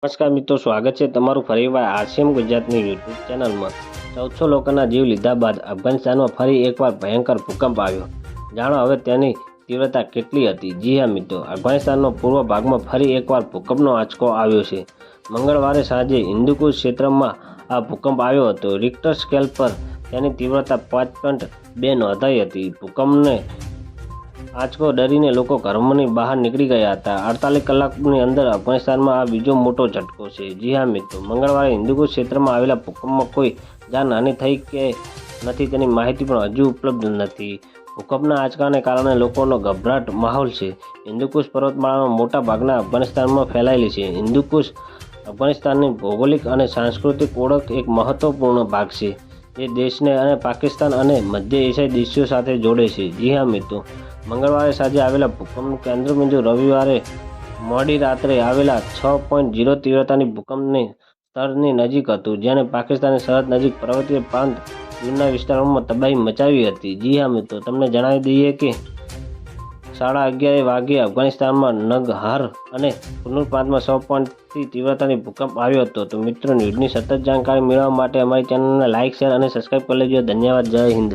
નમસ્કાર મિત્રો, સ્વાગત છે તમારું ફરીવાર આરસીએમ ગુજરાતની યુટ્યુબ ચેનલમાં. ચૌદસો લોકોના જીવ લીધા બાદ અફઘાનિસ્તાનમાં ફરી એકવાર ભયંકર ભૂકંપ આવ્યો. જાણો, હવે તેની તીવ્રતા કેટલી હતી? જી હા મિત્રો, અફઘાનિસ્તાનનો પૂર્વ ભાગમાં ફરી એકવાર ભૂકંપનો આંચકો આવ્યો છે. મંગળવારે સાંજે હિન્દુકુશ ક્ષેત્રમાં આ ભૂકંપ આવ્યો હતો. રિક્ટર સ્કેલ પર તેની તીવ્રતા પાંચ પોઈન્ટ બે નોંધાઈ હતી. ભૂકંપને આંચકો ડરીને લોકો ઘરમાંની બહાર નીકળી ગયા હતા. અડતાલીસ કલાકની અંદર અફઘાનિસ્તાનમાં આ બીજો મોટો ઝટકો છે. જી હા મિત્રો, મંગળવારે હિન્દુકુશ ક્ષેત્રમાં આવેલા ભૂકંપમાં કોઈ જાનહાની થઈ કે નથી તેની માહિતી પણ હજુ ઉપલબ્ધ નથી. ભૂકંપના આંચકાને કારણે લોકોનો ગભરાટ માહોલ છે. હિન્દુકુશ પર્વતમાળામાં મોટા ભાગના અફઘાનિસ્તાનમાં ફેલાયેલી છે. હિન્દુકુશ અફઘાનિસ્તાનની ભૌગોલિક અને સાંસ્કૃતિક ઓળખ એક મહત્વપૂર્ણ ભાગ છે. જે દેશને અને પાકિસ્તાન અને મધ્ય એશિયાઈ દેશો સાથે જોડે છે. જી હા મિત્રો મંગળવારે સાંજે આવેલા ભૂકંપનું કેન્દ્રબિંદુ રવિવારે મોડી રાત્રે આવેલા છ પોઈન્ટ ઝીરો તીવ્રતાની ભૂકંપની સ્તરની નજીક હતું, જેણે પાકિસ્તાની સરહદ નજીક પર્વતીય પ્રાંત દૂરના વિસ્તારોમાં તબાહી મચાવી હતી. જી હા મિત્રો, તમને જણાવી દઈએ કે સાડા અગિયાર વાગ્યે અફઘાનિસ્તાનમાં નગહાર અને કુનુર પ્રાંતમાં સો પોઈન્ટથી તીવ્રતાની ભૂકંપ આવ્યો હતો. તો મિત્રો, ન્યૂઝની સતત જાણકારી મેળવવા માટે અમારી ચેનલને લાઇક શેર અને સબસ્ક્રાઈબ કરી લેજો. ધન્યવાદ. જય હિન્દ.